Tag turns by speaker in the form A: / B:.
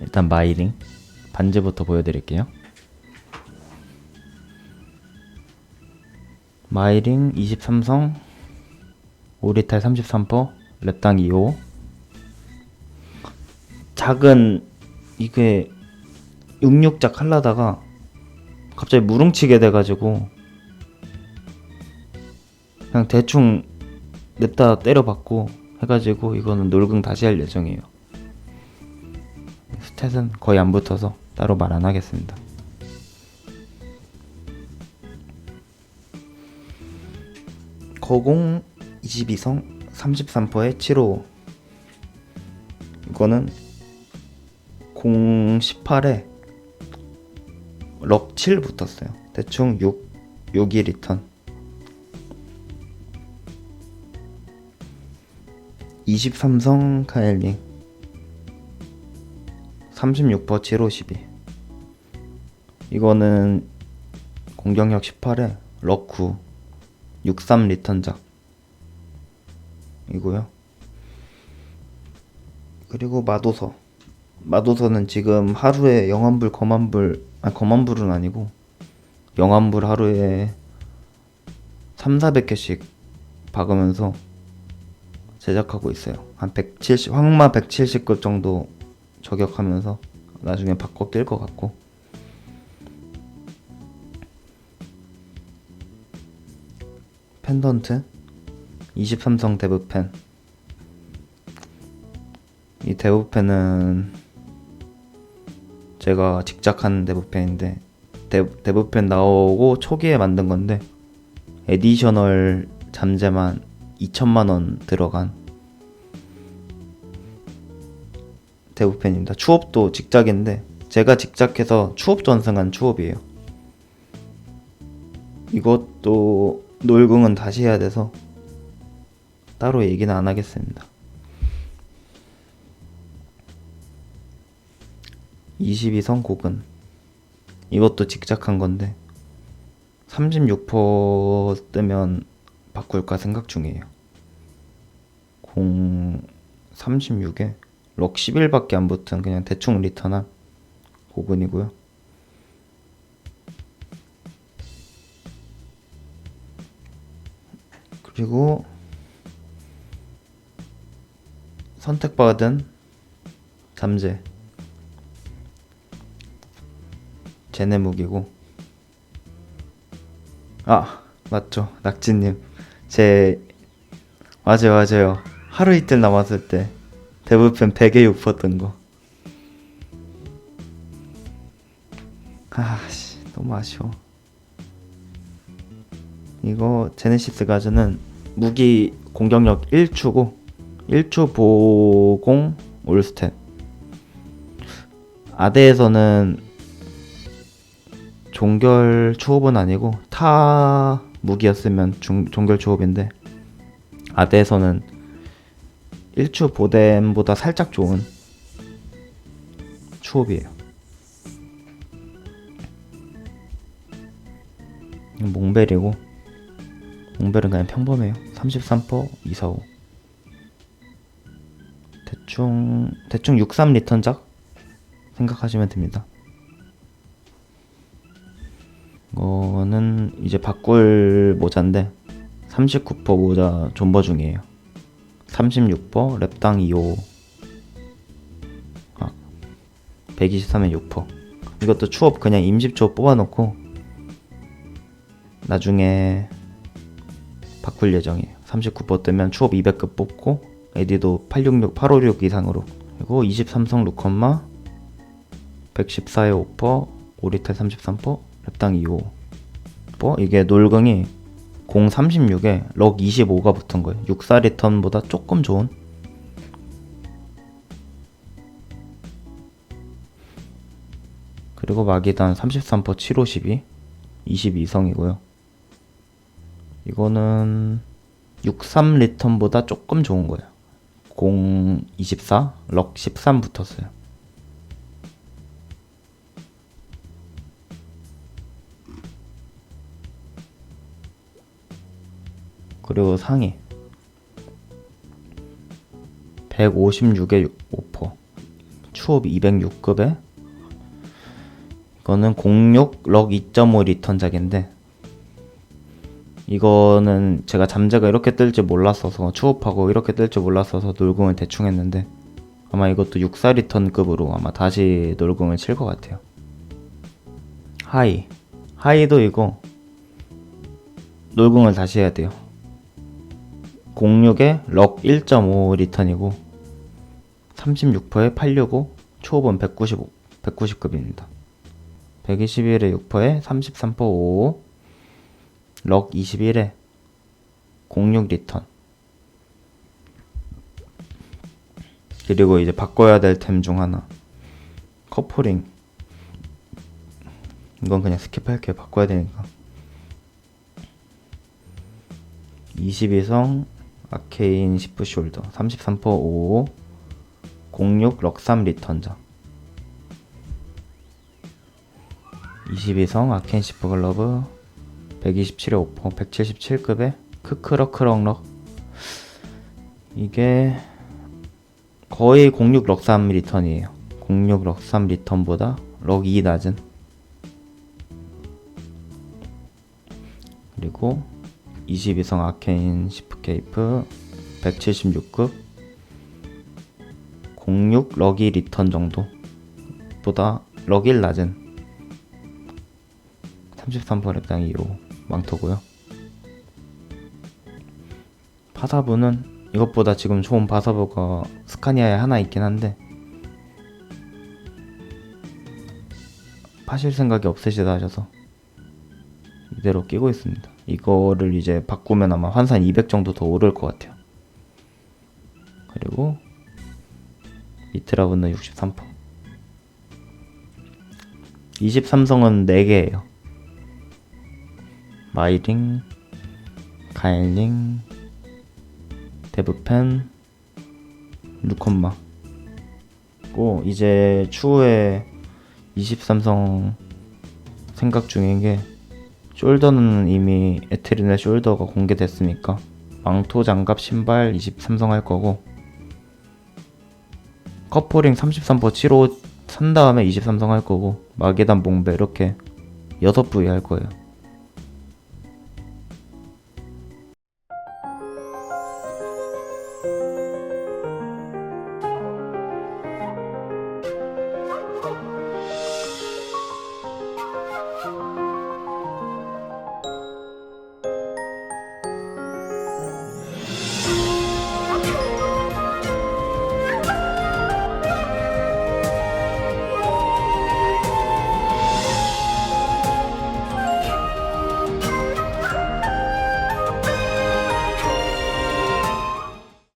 A: 일단 마이링 반지부터 보여드릴게요. 마이링 23성 오리탈 33퍼 랩당 2호 작은 이게 66작 하려다가 갑자기 무릉치게 돼가지고 그냥 대충 냅다 때려봤고 해가지고 이거는 놀궁 다시 할 예정이에요. 스탯은 거의 안 붙어서 따로 말 안 하겠습니다. 거공 22성 33%에 755 이거는 018에 럭 7 붙었어요. 대충 6 6이 리턴 23성 카엘링 36% 752 이거는 공격력 18에 럭9 63 리턴작 이고요. 그리고 마도서. 마도서는 지금 하루에 영환불 검환불 아 검환불은 아니고 영환불 하루에 3, 400개씩 박으면서 제작하고 있어요. 한 170, 황마 170급 정도 저격하면서 나중에 바꿔 낄 것 같고. 펜던트 23성 대부펜 이 대부펜은 제가 직작한 대부펜인데 대, 대부펜 나오고 초기에 만든 건데 에디셔널 잠재만 2천만 원 들어간 대부펜입니다. 추업도 직작인데 제가 직작해서 추업 전승한 추업이에요. 이것도 놀궁은 다시 해야 돼서 따로 얘기는 안 하겠습니다. 22성 곡은 이것도 직작한 건데 36% 뜨면 바꿀까 생각 중이에요. 0 36에 럭 11밖에 안 붙은 그냥 대충 리턴한 고근이고요. 그리고 선택받은 잠재. 제네 무기고. 아 맞죠. 낙지님. 제 맞아요 맞아요. 하루 이틀 남았을 때 대부분 100에 6 떴던 거. 아씨 너무 아쉬워. 이거 제네시스 가즈는 무기 공격력 1추고 1추 보공 올스텝 아대에서는 종결 추업은 아니고 타 무기였으면 중, 종결 추업인데 아대에서는 1추 보뎀보다 살짝 좋은 추업이에요. 몽벨이고 몽벨은 그냥 평범해요. 33% 245 대충 대충 63 리턴작 생각하시면 됩니다. 이거는 이제 바꿀 모자인데 39% 모자 존버 중이에요. 36% 랩당 2호. 아, 123에 6% 이것도 추업 그냥 임시추업 뽑아놓고 나중에 바꿀 예정이에요. 39% 뜨면 추업 200급 뽑고 에디도 866, 856 이상으로. 그리고 23성 루컨마 114에 5%, 오리탈 33%, 랩당 2호. 뭐 이게 놀궁이 036에 럭 25가 붙은 거예요. 64 리턴보다 조금 좋은 그리고 마기단 33% 752 22성이고요. 이거는 63 리턴보다 조금 좋은 거예요. 024, 럭 13 붙었어요. 그리고 상위. 156에 5% 추업 206급에. 이거는 06 럭 2.5 리턴작인데 이거는 제가 잠재가 이렇게 뜰줄 몰랐어서 추업하고 이렇게 뜰줄 몰랐어서 놀궁을 대충 했는데 아마 이것도 64 리턴급으로 아마 다시 놀궁을 칠 것 같아요. 하이. 하이도 이거 놀궁을 다시 해야 돼요 06에 럭 1.5 리턴이고 36%에 865 초업은 195 190급입니다 121에 6%에 33% 55, 럭 21에 06 리턴. 그리고 이제 바꿔야 될 템 중 하나. 커플링. 이건 그냥 스킵할게요. 바꿔야 되니까. 22성 아케인 시프 숄더 33% 55 06 럭3 리턴자 22성 아켄 시프 글러브 127에 5% 177급에 크크럭크럭럭. 이게 거의 06 럭3 리턴이에요. 06 럭3 리턴보다 럭2 낮은. 그리고 22성 아케인 시프 케이프 176급 06 럭2 리턴 정도 보다 럭1 낮은 33% 랩당 2호 망토고요. 파사브는 이것보다 지금 좋은 파사브가 스카니아에 하나 있긴 한데 파실 생각이 없으시다 하셔서 이대로 끼고 있습니다. 이거를 이제 바꾸면 아마 환산 200 정도 더 오를 것 같아요. 그리고 미트라브는 63%. 23성은 4개예요. 마이링, 가일링, 데브펜, 루컨마. 고 이제 추후에 23성 생각 중인 게 숄더는 이미 에테르의 숄더가 공개됐으니까 망토 장갑 신발 23성 할 거고 커플링 33% 75산 다음에 23성 할 거고 마게단 봉배 이렇게 6부위 할 거예요.